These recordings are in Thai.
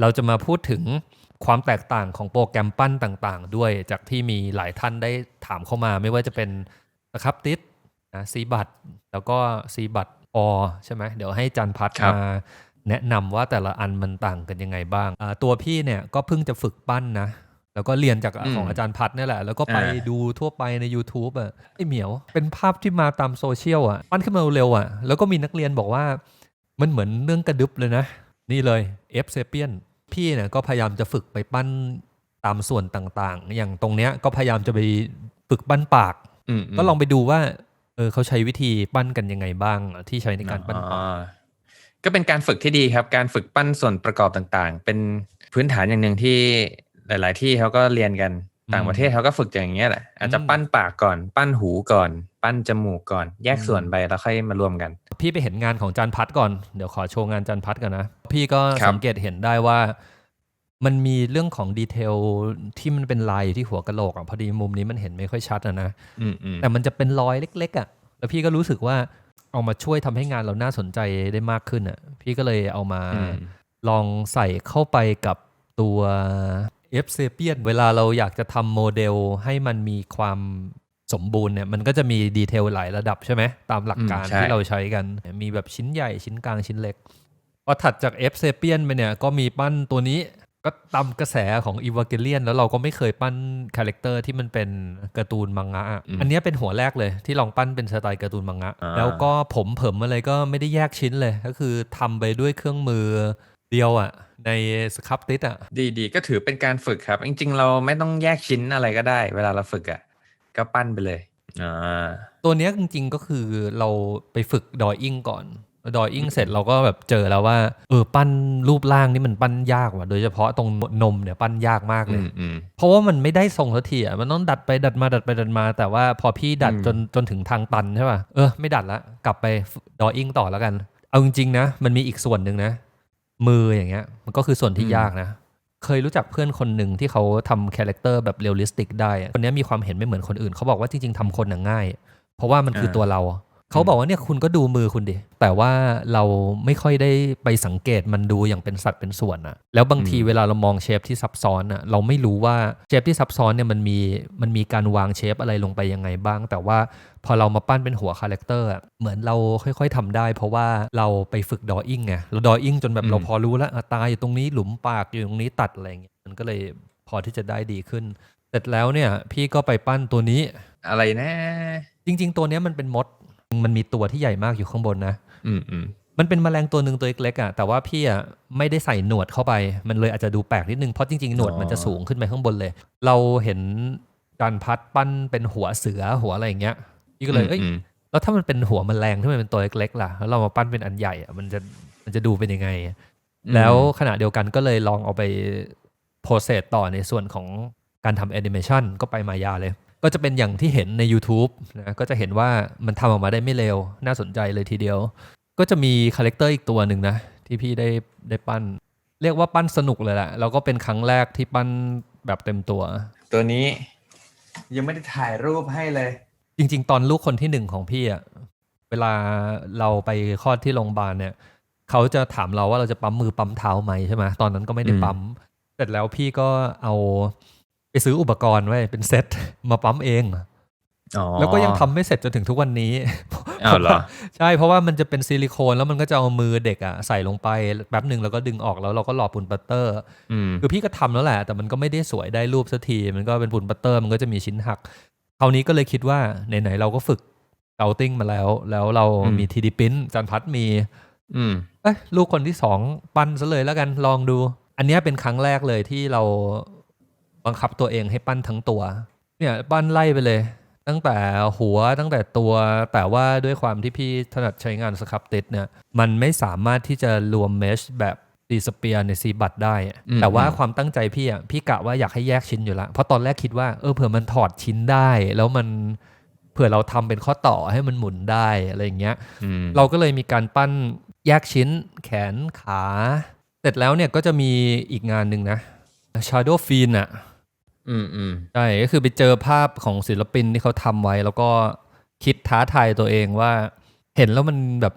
เราจะมาพูดถึงความแตกต่างของโปรแกรมปั้นต่างๆ ด้วยจากที่มีหลายท่านได้ถามเข้ามา ไม่ว่าจะเป็นนะครับติดนะซีบัตแล้วก็ซีบัตอใช่ไหมเดี๋ยวให้จันพัฒน์ครับมาแนะนำว่าแต่ละอันมันต่างกันยังไงบ้างอ่าตัวพี่เนี่ยก็เพิ่งจะฝึกปั้นนะ แล้วก็เรียนจากอืมของอาจารย์พัฒน์นี่แหละ แล้วก็ไปอ่าดูทั่วไปใน YouTube อะไอเหมียว เป็นภาพที่มาตามโซเชียลอะ ปั้นขึ้นมาเร็วๆอะ แล้วก็มีนักเรียนบอกว่า มันเหมือนเรื่องกระดึบเลยนะ นี่เลย F s a p i e n พี่เนี่ยก็พยายามจะฝึกไปปั้นตามส่วนต่างๆ อย่างตรงเนี้ยก็พยายามจะไปฝึกปั้นปากอืมก็ลองไปดูว่าเออเขาใช้วิธีปั้นกันยังไงบ้างที่ใช้ในการปั้นปากอ๋อก็เป็นการฝึกที่ดีครับ การฝึกปั้นส่วนประกอบต่างๆ เป็นพื้นฐานอย่างหนึ่งที่หลาย ๆ ที่เขาก็เรียนกันอืม ต่างประเทศเขาก็ฝึกอย่างเงี้ยแหละอาจจะอืมปั้นปากก่อน ปั้นหูก่อน ปั้นจมูกก่อน แยกส่วนไปแล้วค่อยมารวมกัน พี่ไปเห็นงานของจันพัดก่อนเดี๋ยวขอโชว์งานจันพัดก่อนนะ พี่ก็ครับสังเกตเห็นได้ว่ามันมีเรื่องของดีเทลที่มันเป็นลายอยู่ที่หัวกะโหลกอะพอดีมุมนี้มันเห็นไม่ค่อยชัดอะนะอืมอืมแต่มันจะเป็นรอยเล็ก ๆ อะ แล้วพี่ก็รู้สึกว่าเอามาช่วยทำให้งานเราน่าสนใจได้มากขึ้นอะ พี่ก็เลยเอามาอืมลองใส่เข้าไปกับตัว F s a p i e n เวลาเราอยากจะทำโมเดลให้มันมีความสมบูรณ์เนี่ยมันก็จะมีดีเทลหลายระดับใช่ไหม ตามหลักการอืมใช่ ที่เราใช้กัน มีแบบชิ้นใหญ่ชิ้นกลางชิ้นเล็กพอถัดจาก F s a p i e n ไปเนี่ยก็มีปั้นตัวนี้ก็ตามกระแสของ e v a n g e l i o n แล้วเราก็ไม่เคยปั้นคาแรคเตอร์ที่มันเป็นการ์ตูนมังงะอะอันเนี้ยเป็นหัวแรกเลยที่ลองปั้นเป็นสไตล์การ์ตูนมังงะ อ่า แล้วก็ผมเผิมอะไรก็ไม่ได้แยกชิ้นเลย ก็คือทำไปด้วยเครื่องมือ เดียวอะ ในสครับติสอะ ดีดีก็ถือเป็นการฝึกครับ จริง ๆ เราไม่ต้องแยกชิ้นอะไรก็ได้ เวลาเราฝึกอะ ก็ปั้นไปเลยอ่าตัวเนี้ยจริง ๆ ก็คือเราไปฝึกดออิ่งก่อนดออิ่งเสร็จเราก็แบบเจอแล้วว่า เออปั้นรูปร่างนี่มันปั้นยากว่ะ โดยเฉพาะตรงนมเนี่ยปั้นยากมากเลอืยมอืมเพราะว่ามันไม่ได้ทรงสักทีอะมันต้องดัดไปดัดมาดัดไปดัดมา แต่ว่าพอพี่ดัดอืมจนจนถึงทางตันใช่ป่ะเออไม่ดัดละกลับไปดออิ่งต่อแล้วกัน เอาจริงๆนะ มันมีอีกส่วนหนึ่งนะ มืออย่างเงี้ย มันก็คือส่วนที่ยากนะ เคยรู้จักเพื่อนคนหนึ่งที่เขาทำคาแรคเตอร์แบบเรียลลิสติกได้อะคนเนี้ยมีความเห็นไม่เหมือนคนอื่น เขาบอกว่าจริง ๆทำคนน่ะง่าย เพราะว่ามันคืออ่าตัวเรา เขาบอกว่าเนี่ยคุณก็ดูมือคุณดิ แต่ว่าเราไม่ค่อยได้ไปสังเกตมันดูอย่างเป็นสัดเป็นส่วนอะแล้วบางทีอืมเวลาเรามองเชฟที่ซับซ้อนอะเราไม่รู้ว่าเชฟที่ซับซ้อนเนี่ยมันมีมันมีการวางเชฟอะไรลงไปยังไงบ้าง แต่ว่าพอเรามาปั้นเป็นหัวคาแรคเตอร์อะเหมือนเราค่อย ๆทำได้ เพราะว่าเราไปฝึกดออิ่งไงเราดออิ่งจนแบบเราพอรู้แล้วอะตาอยู่ตรงนี้หลุมปากอยู่ตรงนี้ตัดอะไรอย่างเงี้ยมันก็เลยพอที่จะได้ดีขึ้น เสร็จแล้วเนี่ยพี่ก็ไปปั้นตัวนี้อะไรนะ จริง ๆ ตัวเนี้ยมันเป็นมด มันมีตัวที่ใหญ่มากอยู่ข้างบนนะอืมอืมมันเป็นแมลงตัวหนึ่งตัวเล็กๆอะแต่ว่าพี่อะไม่ได้ใส่หนวดเข้าไป มันเลยอาจจะดูแปลกนิดนึงเพราะจริงๆ หนวดมันจะสูงขึ้นไปข้างบนเลย เราเห็นการพัดปั้นเป็นหัวเสือหัวอะไรอย่างเงี้ยพี่ก็เลยเอ้ยมแล้วถ้ามันเป็นหัวแมลงที่มันเป็นตัวเล็กๆล่ะแล้วเรามาปั้นเป็นอันใหญ่อะมันจะมันจะดูเป็นยังไง แล้วขณะเดียวกันก็เลยลองเอาไปโพสเซสต่อในส่วนของการทำแอนิเมชันก็ไปมายาเลย ก็จะเป็นอย่างที่เห็นใน YouTube นะก็จะเห็นว่ามันทำออกมาได้ไม่เร็ว น่าสนใจเลยทีเดียว ก็จะมีคาแรคเตอร์อีกตัวหนึ่งนะ ที่พี่ได้ได้ปั้น เรียกว่าปั้นสนุกเลยแหละแล้วก็เป็นครั้งแรกที่ปั้นแบบเต็มตัว ตัวนี้ยังไม่ได้ถ่ายรูปให้เลย จริง ๆ ตอนลูกคนที่หนึ่งของพี่อะเวลาเราไปคลอดที่โรงพยาบาลเนี่ยเขาจะถามเราว่าเราจะปั๊มมือปั๊มเท้าไหมใช่ไหมตอนนั้นก็ไม่ได้อืมปั๊มเสร็จแล้วพี่ก็เอาไป ซื้ออุปกรณ์ไว้เป็นเซตมาปั๊มเองอ๋อแล้วก็ยังทำไม่เสร็จจนถึงทุกวันนี้อ้าวเหรอใช่เพราะว่ามันจะเป็นซิลิโคนแล้วมันก็จะเอามือเด็กอะใส่ลงไปแป๊บหนึ่งแล้วก็ดึงออกแล้วเราก็หล่อปุ่นบัตเตอร์อืมคือพี่ก็ทำแล้วแหละ แต่มันก็ไม่ได้สวยได้รูปสักที มันก็เป็นฝุ่นบัตเตอร์มันก็จะมีชิ้นหักคราวนี้ก็เลยคิดว่าไหนๆเราก็ฝึกเกาติ้งมาแล้ว แล้วเราอืมมีทีดีพิ้นจันพัดมี อืมเอ้ยลูกคนที่สองปั้นซะเลยแล้วกันลองดู อันเนี้ยเป็นครั้งแรกเลยที่เรา บังคับตัวเองให้ปั้นทั้งตัว เนี่ยปั้นไล่ไปเลย ตั้งแต่หัวตั้งแต่ตัว แต่ว่าด้วยความที่พี่ถนัดใช้งานสครับติดเนี่ยมันไม่สามารถที่จะรวมเมชแบบตีสเปียร์ในซีบัตได้อะอืมแต่ว่าอืมความตั้งใจพี่อะพี่กะว่าอยากให้แยกชิ้นอยู่ละ เพราะตอนแรกคิดว่าเออเผื่อมันถอดชิ้นได้ แล้วมันเผื่อเราทำเป็นข้อต่อให้มันหมุนได้อะไรอย่างเงี้ยอืมเราก็เลยมีการปั้นแยกชิ้น แขนขา เสร็จแล้วเนี่ยก็จะมีอีกงานหนึ่งนะ Shadow f i n อะ อืมอืมใช่ก็คือไปเจอภาพของศิลปินที่เขาทำไว้ แล้วก็คิดท้าทายตัวเองว่า เห็นแล้วมันแบบ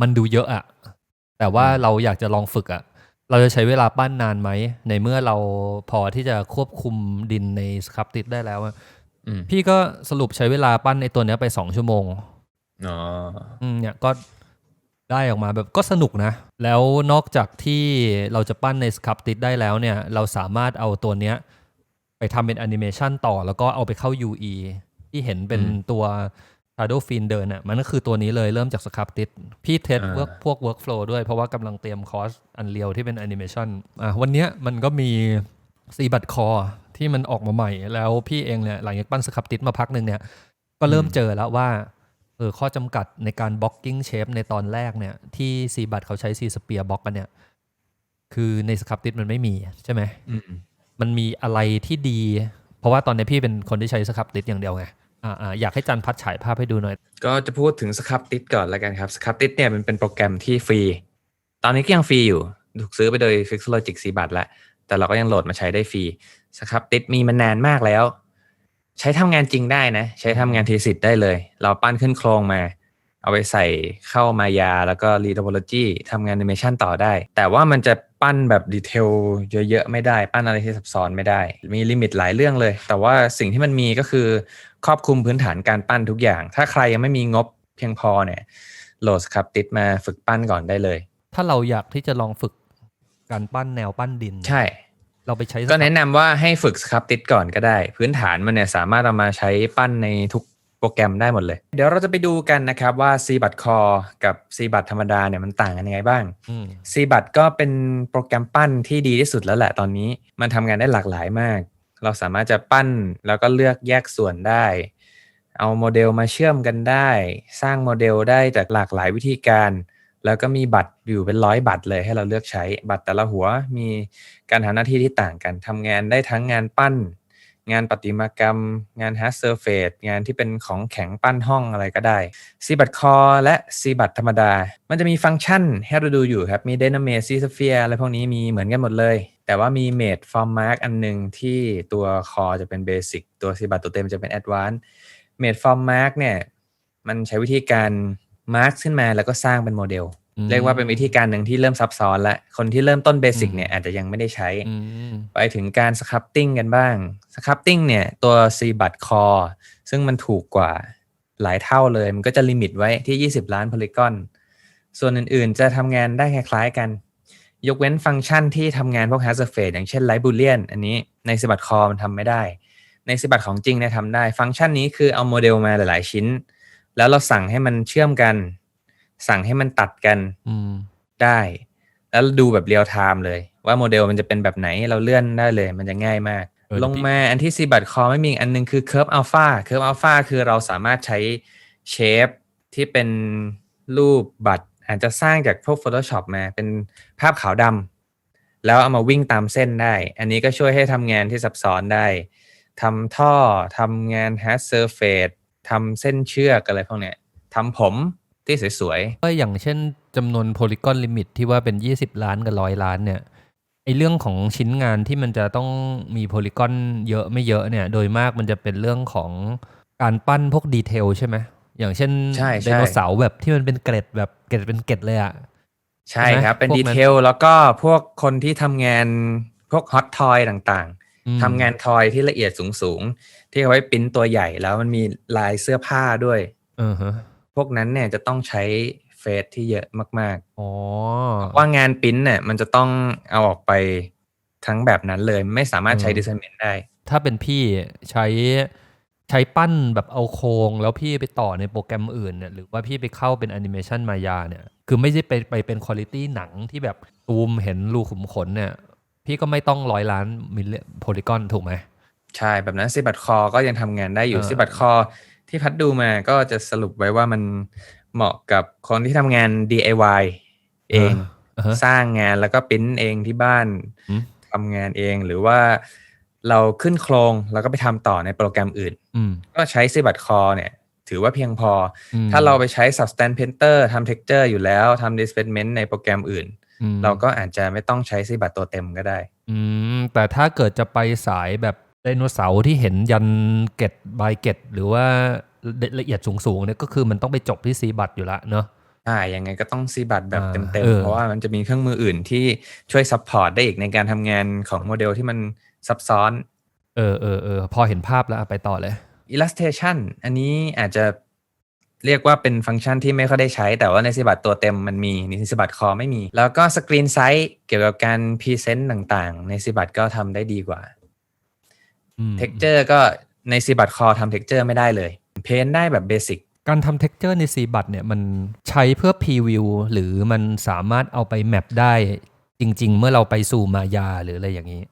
มันดูเยอะอะแต่ว่าเราอยากจะลองฝึกอะเราจะใช้เวลาปั้นนานไหม ในเมื่อเราพอที่จะควบคุมดินในสครับติดได้แล้วอะอืมพี่ก็สรุปใช้เวลาปั้นในตัวเนี้ยไปสองชั่วโมงอ๋ออืมเนี่ยก็ได้ออกมาแบบก็สนุกนะ แล้วนอกจากที่เราจะปั้นในสครับติดได้แล้วเนี่ย เราสามารถเอาตัวเนี้ยไป ทำเป็นแอนิเมชันต่อ แล้วก็เอาไปเข้า UE ที่เห็นเป็นอืมตัว Shadow f i n เดินอะมันก็คือตัวนี้เลยเริ่มจากสครับติดพี่เทสอ่าเวิร์กพวก Workflow ด้วย เพราะว่ากำลังเตรียมคอร์สอันเรียวที่เป็นแอนิเมชันอะวันเนี้ยมันก็มีซีบัตคอที่มันออกมาใหม่ แล้วพี่เองเนี่ยหลังจากปั้นสครับติดมาพักหนึ่งเนี่ยก็เริ่มเจอแล้วว่าเออข้อจำกัดในการบล็อกกิ้งเชฟในตอนแรกเนี่ยที่ซีบัตเขาใช้ซีสเปียบล็อกกันเนี่ยคือในสครับติดมันไม่มีใช่ไหมอื มันมีอะไรที่ดี เพราะว่าตอนนี้พี่เป็นคนที่ใช้สครับติดอย่างเดียวไงอ่าออยากให้จันพัดฉายภาพให้ดูหน่อย ก็จะพูดถึงสครับติดก่อนแล้วกันครับสครับติดเนี่ยมันเป็นโปรแกรมที่ฟรี ตอนนี้ก็ยังฟรีอยู่ ถูกซื้อไปโดย Fixologic สีบัตรแล้ว แต่เราก็ยังโหลดมาใช้ได้ฟรีสครับติดมีมานานมากแล้ว ใช้ทำงานจริงได้นะ ใช้ทำงานทีสิทธ์ได้เลย เราปั้นขึ้นโครงมา เอาไปใส่เข้ามายาแล้วก็รี t โ p โลจีทำงานแอนิเมชันต่อได้ แต่ว่ามันจะปั้นแบบดีเทลเยอะๆไม่ได้ ปั้นอะไรที่ซับซ้อนไม่ได้ มีลิมิตหลายเรื่องเลย แต่ว่าสิ่งที่มันมีก็คือครอบคลุมพื้นฐานการปั้นทุกอย่าง ถ้าใครยังไม่มีงบเพียงพอเนี่ยโหลดครับติดมาฝึกปั้นก่อนได้เลย ถ้าเราอยากที่จะลองฝึกการปั้นแนวปั้นดิน ใช่ เราไปใช้ก็แนะนำว่าให้ฝึกสครับติดก่อนก็ได้ พื้นฐานมันเนี่ยสามารถเอามาใช้ปั้นในทุกโป รแกรมได้หมดเลย เดี๋ยวเราจะไปดูกันนะครับว่า C บัต Core กับ C บัตธรรมดาเนี่ยมันต่างกันยังไงบ้างอืม C บัตก็เป็นโปรแกรมปั้นที่ดีที่สุดแล้วแหละตอนนี้ มันทำงานได้หลากหลายมาก เราสามารถจะปั้นแล้วก็เลือกแยกส่วนได้ เอาโมเดลมาเชื่อมกันได้ สร้างโมเดลได้จากหลากหลายวิธีการ แล้วก็มีบัตรอยู่เป็นร้อยบัตรเลยให้เราเลือกใช้บัตรแต่ละหัวมีการทำหน้าที่ที่ต่างกันทำงานได้ทั้งงานปั้น งานประติมากรรม งาน hard surface งานที่เป็นของแข็งปั้นห้องอะไรก็ได้ c บัต core และ c บัตธรรมดา มันจะมีฟังก์ชันให้เราดูอยู่ครับ มี dynamate c sphere อะไรพวกนี้มีเหมือนกันหมดเลย แต่ว่ามี made form mark อันหนึ่งที่ตัว core จะเป็น basic ตัว c บัตตัวเต็มจะเป็น advanced made form mark เนี่ยมันใช้วิธีการ mark ขึ้นมาแล้วก็สร้างเป็นโมเดล เรียกว่าเป็นวิธีการหนึ่งที่เริ่มซับซ้อนและคนที่เริ่มต้นเบสิกอืมเนี่ยอาจจะยังไม่ได้ใช้อืมไปถึงการสครับติ้งกันบ้างสครับติ้งเนี่ยตัว C บัตคอซึ่งมันถูกกว่าหลายเท่าเลย มันก็จะลิมิตไว้ที่ 20 ล้านโพลีกอน ส่วนอื่นๆ จะทำงานได้คล้ายๆกัน ยกเว้นฟังก์ชันที่ทำงานพวก hard surface อย่างเช่น light boolean อันนี้ใน C บัตคอมันทำไม่ได้ ใน C บัตของจริงเนี่ยทำได้ ฟังก์ชันนี้คือเอาโมเดลมาหลายๆชิ้น แล้วเราสั่งให้มันเชื่อมกัน สั่งให้มันตัดกันอืมได้ แล้วดูแบบเรียลไทม์เลย ว่าโมเดลมันจะเป็นแบบไหนเราเลื่อนได้เลย มันจะง่ายมากเออลงมาอันที่ C บัตคอไม่มีอีกอันนึงคือ Curve Alpha Curve Alpha คือเราสามารถใช้เชฟที่เป็นรูปบัตรอาจจะสร้างจากพวก Photoshop มาเป็นภาพขาวดำแล้วเอามาวิ่งตามเส้นได้ อันนี้ก็ช่วยให้ทำงานที่ซับซ้อนได้ทำท่อทำงาน hard surface ทำเส้นเชือกอะไรพวกเนี้ยทำผม ที่สวยๆ ก็อย่างเช่นจำนวนโพลีกอนลิมิตที่ว่าเป็น 20 ล้านกับร้อยล้านเนี่ยไอเรื่องของชิ้นงานที่มันจะต้องมีโพลีกอนเยอะไม่เยอะเนี่ย โดยมากมันจะเป็นเรื่องของการปั้นพวกดีเทลใช่ไหมอย่างเช่นใช่ใช่ไดโนเสาร์แบบที่มันเป็นเกร็ดแบบเกร็ดเป็นเกร็ดเลยอะใช่ใช่ไหมครับ เป็นพวกดีนั้นเทลแล้วก็พวกคนที่ทำงานพวกฮอตทอยต่างอืมๆทำงานทอยที่ละเอียดสูงๆ ที่เอาไว้ปริ้นตัวใหญ่แล้วมันมีลายเสื้อผ้าด้วย เออฮะ พวกนั้นเนี่ยจะต้องใช้เฟสที่เยอะมากอ๋อๆว่างานปริ้นเนี่ยมันจะต้องเอาออกไปทั้งแบบนั้นเลยไม่สามารถใช้ดีไซเมนต์ได้ ถ้าเป็นพี่ใช้ใช้ปั้นแบบเอาโครงแล้วพี่ไปต่อในโปรแกรมอื่นเนี่ยหรือว่าพี่ไปเข้าเป็นแอนิเมชันมายาเนี่ย คือไม่ใช่ไปไปเป็นคุณ i t y หนังที่แบบตูมเห็นรูขุมขนเนี่ย พี่ก็ไม่ต้องร้อยล้านมิลลิโพลีกอนถูกไหม ใช่แบบนั้นซิบัตคอก็ยังทำงานได้อยู่เออซิบัตคอ ที่พัดดูมาก็จะสรุปไว้ว่ามันเหมาะกับคนที่ทำงาน DIY เองอ่าฮะสร้างงานแล้วก็ปริ้นเองที่บ้านอืมทำงานเองหรือว่าเราขึ้นโครงแล้วก็ไปทำต่อในโปรแกรมอื่นอืมก็ใช้ซิบัตคอเนี่ย ถือว่าเพียงพออมถ้าเราไปใช้ Substance Painter ทำ Texture อยู่แล้วทำ Displacement ในโปรแกรมอื่นอืมเราก็อาจจะไม่ต้องใช้ซิบัตตัวเต็มก็ได้อืมแต่ถ้าเกิดจะไปสายแบบ ไดโนเสาร์ที่เห็นยันเกตบายเกตหรือว่าละเอียดสูงๆเนี่ยก็คือมันต้องไปจบที่ซีบัตอยู่ละเนอะใช่ยังไงก็ต้องซีบัตแบบอ่าเต็มเอๆอเพราะว่ามันจะมีเครื่องมืออื่นที่ช่วยซัพพอร์ตได้อีกในการทำงานของโมเดลที่มันซับซ้อน เออเออเออพอเห็นภาพแล้วอะไปต่อเลย illustration อันนี้อาจจะเรียกว่าเป็นฟังก์ชันที่ไม่ค่อยได้ใช้ แต่ว่าในซีบัตตัวเต็มมันมีในซีบัตคอไม่มี แล้วก็สกรีนไซส์เกี่ยวกับการพรีเซนต์ต่างๆ ในซีบัตก็ทำได้ดีกว่า อืม texture ก็ในซีบัตคอทำ texture ไม่ได้เลย เพนได้แบบเบสิกการทำ texture ใน C บัตเนี่ยมันใช้เพื่อ preview หรือมันสามารถเอาไปแมปได้จริง ๆ เมื่อเราไปสู่มายาหรืออะไรอย่างนี้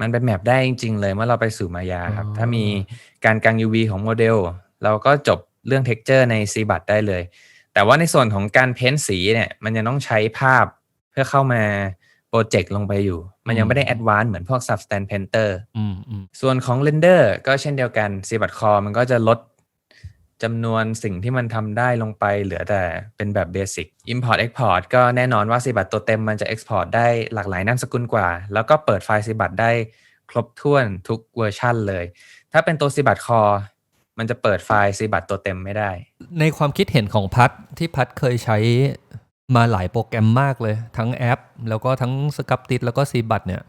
มันเป็นแมปได้จริง ๆ เลยเมื่อเราไปสู่มายาครับอ๋อถ้ามีการกาง UV ของโมเดล เราก็จบเรื่อง texture ใน c b u t ได้เลย แต่ว่าในส่วนของการเพ้นสีเนี่ยมันยังต้องใช้ภาพเพื่อเข้ามา โปรเจกต์ลงไปอยู่ มันยังไม่ได้ advance เหมือนพวก substance painter อืมอืมส่วนของ render ก็เช่นเดียวกัน c b u t core มันก็จะลดจำนวนสิ่งที่มันทำได้ลงไปเหลือแต่เป็นแบบ basic import export ก็แน่นอนว่า c b u t ตัวเต็มมันจะ export ได้หลากหลายนามสกุลกว่า แล้วก็เปิดไฟล์ c b u t ได้ครบถ้วนทุกเวอร์ชันเลย ถ้าเป็นตัว c b u t core มันจะเปิดไฟล์ c b u t ตัวเต็มไม่ได้ ในความคิดเห็นของพัดที่พัดเคยใช้ มาหลายโปรแกรมมากเลย ทั้งแอป แล้วก็ทั้งสกับติดแล้วก็ซีบัตเนี่ย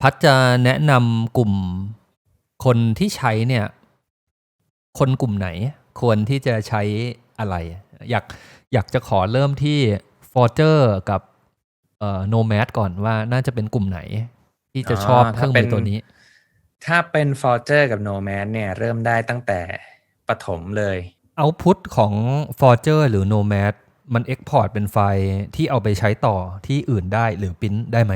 พัดจะแนะนำกลุ่มคนที่ใช้เนี่ย คนกลุ่มไหน ควรที่จะใช้อะไร อยากอยากจะขอเริ่มที่ Forger กับเอ่อ Nomad ก่อนว่าน่าจะเป็นกลุ่มไหน ที่จะชอบอ๋อเครื่องถ้าเป็มือนตัวนี้ ถ้าเป็น Forger กับ Nomad เนี่ย เริ่มได้ตั้งแต่ปฐมเลย เอาพุตของ Forger หรือ Nomad มัน Export เป็นไฟล์ที่เอาไปใช้ต่อที่อื่นได้หรือปริ้นได้ไหม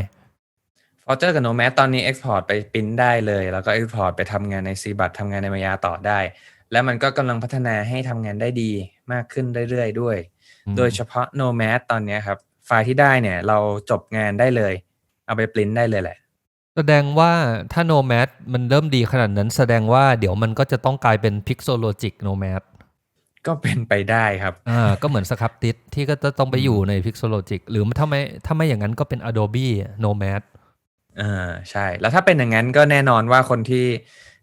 Forger กับ Nomad ตอนนี้ Export ไปปริ้นได้เลย แล้วก็ Export ไปทำงานใน c b u t ทำงานในมายาต่อได้ แล้วมันก็กำลังพัฒนาให้ทำงานได้ดีมากขึ้นเรื่อยๆด้วยอืมโดยเฉพาะ Nomad ตอนเนี้ยครับ ไฟล์ที่ได้เนี่ย เราจบงานได้เลย เอาไปปริ้นได้เลยแหละแสดงว่าถ้า Nomad มันเริ่มดีขนาดนั้น แสดงว่าเดี๋ยวมันก็จะต้องกลายเป็น Pixologic Nomad ก็ เป็นไปได้ครับอ่าก็เหมือนสครับติดที่ก็จะต้องไปอยู่ใน Pixologic หรือถ้าไม่ถ้าไม่อย่างนั้นก็เป็น Adobe Nomad เออใช่ แล้วถ้าเป็นอย่างนั้นก็แน่นอนว่าคนที่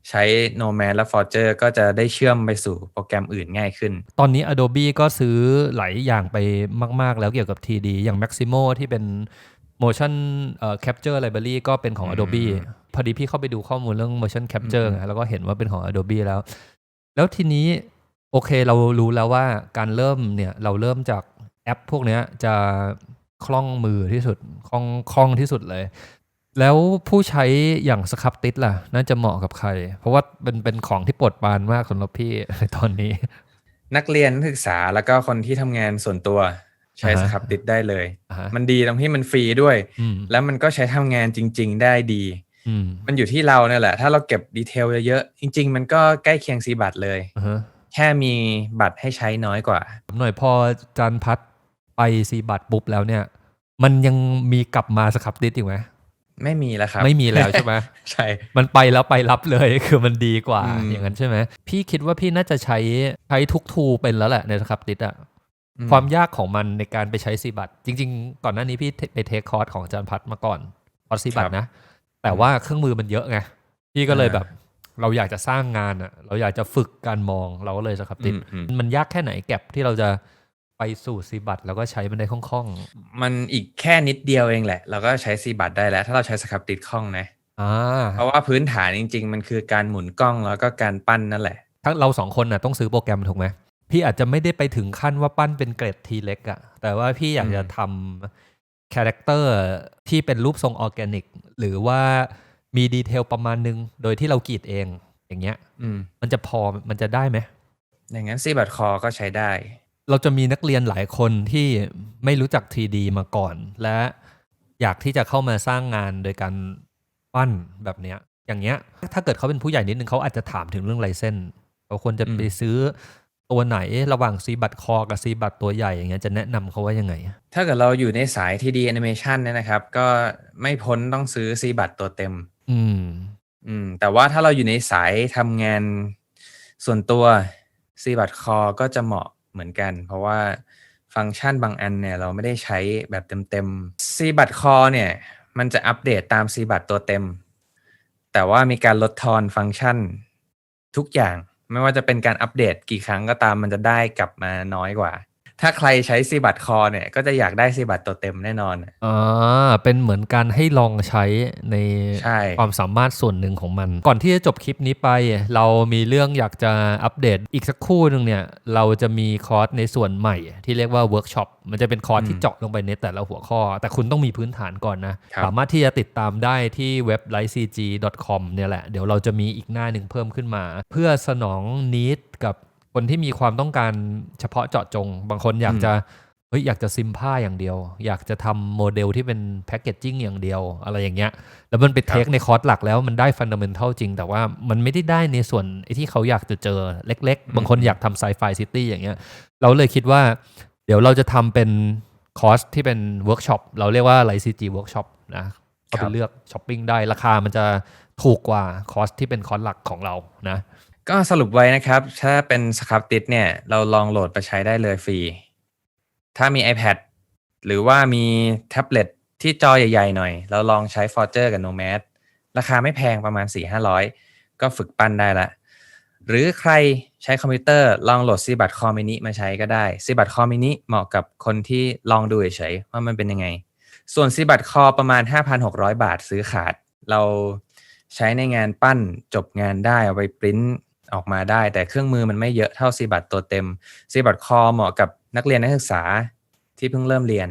ใช้ Nomad และ Forger ก็จะได้เชื่อมไปสู่โปรแกรมอื่นง่ายขึ้น ตอนนี้ Adobe ก็ซื้อหลายอย่างไปมาก ๆ แล้วเกี่ยวกับ TD อย่าง Maximo ที่เป็น motion เอ่อ capture library ก็เป็นของอืม Adobe พอดีพี่เข้าไปดูข้อมูลเรื่อง motion capture อืมไงแล้วก็เห็นว่าเป็นของ Adobe แล้ว แล้วทีนี้ โอเคเรารู้แล้วว่าการเริ่มเนี่ยเราเริ่มจากแอปพวกเนี้ยจะคล่องมือที่สุดคล่องคล่องที่สุดเลย แล้วผู้ใช้อย่างสครับติดล่ะ น่าจะเหมาะกับใคร เพราะว่าเป็นเป็นของที่ปวดปรานมากสำหรับพี่ในตอนนี้ นักเรียนนักศึกษาแล้วก็คนที่ทำงานส่วนตัวใช้อ่าสฮะครับติดได้เลยอ่าฮะมันดีตรงที่มันฟรีด้วยอืมแล้วมันก็ใช้ทำงานจริง ๆ ได้ดีอืมมันอยู่ที่เราเนี่ยแหละ ถ้าเราเก็บดีเทลเยอะๆจริง ๆ มันก็ใกล้เคียงซีบัตเลยอ่าฮะ แค่มีบัตรให้ใช้น้อยกว่า หน่อยพอจานพัดไปซีบัตปุ๊บแล้วเนี่ย มันยังมีกลับมาสครับติดอีกไหมไม่มีแล้วครับ ไม่มีแล้วใช่ไหมใช่ มันไปแล้วไปรับเลยคือมันดีกว่าอืมอย่างนั้นใช่ไหมพี่คิดว่าพี่น่าจะใช้ใช้ทุกทูเป็นแล้วแหละในสครับติดอะอืมความยากของมันในการไปใช้ซีบัตจริง ๆ ก่อนหน้านี้พี่ไปเทคคอร์สของอาจารย์พัดมาก่อนคอร์สซีบัตนะ แต่ว่าเครื่องมือมันเยอะไงพี่ก็เลยอ่าแบบ เราอยากจะสร้างงานอะเราอยากจะฝึกการมองเราก็เลยสครับติดอืมอืมมันยากแค่ไหนแก็บที่เราจะไปสู่ซีบัตแล้วก็ใช้มันได้คล่องมันอีกแค่นิดเดียวเองแหละ เราก็ใช้ซีบัตได้แล้ว ถ้าเราใช้สครับติดคล่องนะๆอ่าเพราะว่าพื้นฐานจริง ๆ มันคือการหมุนกล้องแล้วก็การปั้นนั่นแหละทั้งเราสองคนน่ะต้องซื้อโปรแกรมถูกไหมพี่อาจจะไม่ได้ไปถึงขั้นว่าปั้นเป็นเกรดทีเล็กอะแต่ว่าพี่อยากจะอืมทำคาแรคเตอร์ที่เป็นรูปทรงออร์แกนิก หรือว่า มีดีเทลประมาณนึง โดยที่เรากรีดเอง อย่างเงี้ยอืมมันจะพอมันจะได้ไหมอย่างนั้นซีบัตคอก็ใช้ได้ เราจะมีนักเรียนหลายคนที่ไม่รู้จัก 3D มาก่อน และอยากที่จะเข้ามาสร้างงานโดยการปั้นแบบเนี้ย อย่างเงี้ย ถ้าเกิดเขาเป็นผู้ใหญ่นิดนึงเขาอาจจะถามถึงเรื่องลายเส้นเขาควรจะอืมไปซื้อตัวไหนระหว่างซีบัตคอกับซีบัตตัวใหญ่อย่างเงี้ยจะแนะนำเขาว่ายังไง ถ้าเกิดเราอยู่ในสาย 3D animation เนี่ยนะครับ ก็ไม่พ้นต้องซื้อซีบัตตัวเต็ม อืม อืม แต่ว่าถ้าเราอยู่ในสายทำงานส่วนตัวซีบัตคอก็จะเหมาะเหมือนกัน เพราะว่าฟังก์ชันบางอันเนี่ย เราไม่ได้ใช้แบบเต็มๆซีบัตคอเนี่ย มันจะอัปเดตตามซีบัตตัวเต็ม แต่ว่ามีการลดทอนฟังก์ชันทุกอย่าง ไม่ว่าจะเป็นการอัปเดตกี่ครั้งก็ตามมันจะได้กลับมาน้อยกว่า ถ้าใครใช้ซีบัตคอเนี่ย ก็จะอยากได้ซีบัตตัวเต็มแน่นอนอ่าเป็นเหมือนการให้ลองใช้ในใช่ความสามารถส่วนหนึ่งของมัน ก่อนที่จะจบคลิปนี้ไป เรามีเรื่องอยากจะอัปเดตอีกสักครู่หนึ่งเนี่ย เราจะมีคอร์สในส่วนใหม่ ที่เรียกว่าเวิร์กช็อปมันจะเป็นคอร์สที่เจาะลงไปในแต่ละหัวข้อ แต่คุณต้องมีพื้นฐานก่อนนะครับสามารถที่จะติดตามได้ที่เว็บ l i c e c c o m เนี่ยแหละ เดี๋ยวเราจะมีอีกหน้าหนึ่งเพิ่มขึ้นมา เพื่อสนองนิดกับ คนที่มีความต้องการเฉพาะเจาะจง บางคนอยากจะเฮ้ยอยากจะซิมผ้าอย่างเดียว อยากจะทำโมเดลที่เป็นแพคเกจจิ้งอย่างเดียว อะไรอย่างเงี้ย แล้วมันไปเทคในคอร์สหลักแล้วมันได้ฟันดัมเ n นทัลจริง แต่ว่ามันไม่ได้ได้ในส่วนไอ้ที่เขาอยากจะเจอเล็ก ๆ บางคนอยากทำไซไฟซิตี้อย่างเงี้ย เราเลยคิดว่า เดี๋ยวเราจะทำเป็นคอร์สที่เป็นเวิร์กช็อปเราเรียกว่าไลซีจีเวิร์กช็อปนะก็คไปรับเลือกช้อปปิ้งได้ราคามันจะถูกกว่าคอร์สที่เป็นคอร์สหลักของเรานะ ก็สรุปไว้นะครับ ถ้าเป็นสครับติดเนี่ย เราลองโหลดไปใช้ได้เลยฟรี ถ้ามี iPad หรือว่ามีแท็บเล็ตที่จอใหญ่ๆหน่อย เราลองใช้ Forger กับ Nomad ราคาไม่แพงประมาณ 4-500 ก็ฝึกปั้นได้ละ หรือใครใช้คอมพิวเตอร์ลองโหลดซีบัตคอมินิมาใช้ก็ได้ซีบัตคอมินิเหมาะกับคนที่ลองดูเฉยๆว่ามันเป็นยังไง ส่วนซีบัตคอประมาณ 5,600 บาทซื้อขาด เราใช้ในงานปั้นจบงานได้เอาไปปริ้น ออกมาได้ แต่เครื่องมือมันไม่เยอะเท่าซีบัตตัวเต็มซีบัตคอเหมาะกับนักเรียนนักศึกษาที่เพิ่งเริ่มเรียน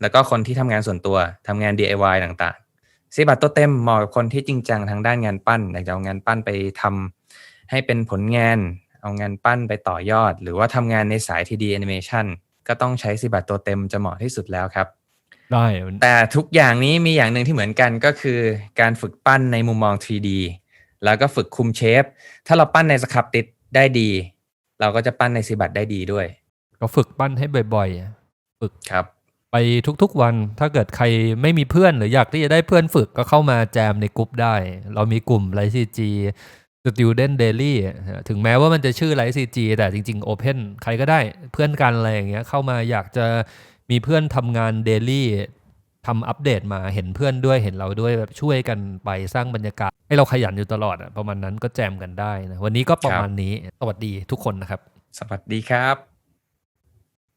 แล้วก็คนที่ทำงานส่วนตัวทำงาน DIY ต่างๆซีบัตตัวเต็มเหมาะกับคนที่จริงจังทางด้านงานปั้นอยากจะเอางานปั้นไปทำให้เป็นผลงาน เอางานปั้นไปต่อยอด หรือว่าทำงานในสาย 3D animation ก็ต้องใช้ซีบัตตัวเต็มจะเหมาะที่สุดแล้วครับได้แต่ทุกอย่างนี้มีอย่างหนึ่งที่เหมือนกันก็คือการฝึกปั้นในมุมมอง 3D แล้วก็ฝึกคุมเชฟ ถ้าเราปั้นในสครับติดได้ดี เราก็จะปั้นในซีบัตได้ดีด้วย ก็ฝึกปั้นให้บ่อยๆ ฝึกครับ ไปทุกๆวันถ้าเกิดใครไม่มีเพื่อนหรืออยากที่จะได้เพื่อนฝึกก็เข้ามาแจมในกลุ่มได้ เรามีกลุ่มไลซีจี Student Daily ถึงแม้ว่ามันจะชื่อไลซีจีแต่จริงๆ Open ใครก็ได้เพื่อนกันอะไรอย่างเงี้ยเข้ามาอยากจะมีเพื่อนทำงาน Daily ทำอัปเดตมาเห็นเพื่อนด้วยเห็นเราด้วยแบบช่วยกันไปสร้างบรรยากาศ ให้เราขยันอยู่ตลอดอะประมาณนั้นก็แจมกันได้นะวันนี้ก็ประมาณนี้สวัสดีทุกคนนะครับ สวัสดีครับ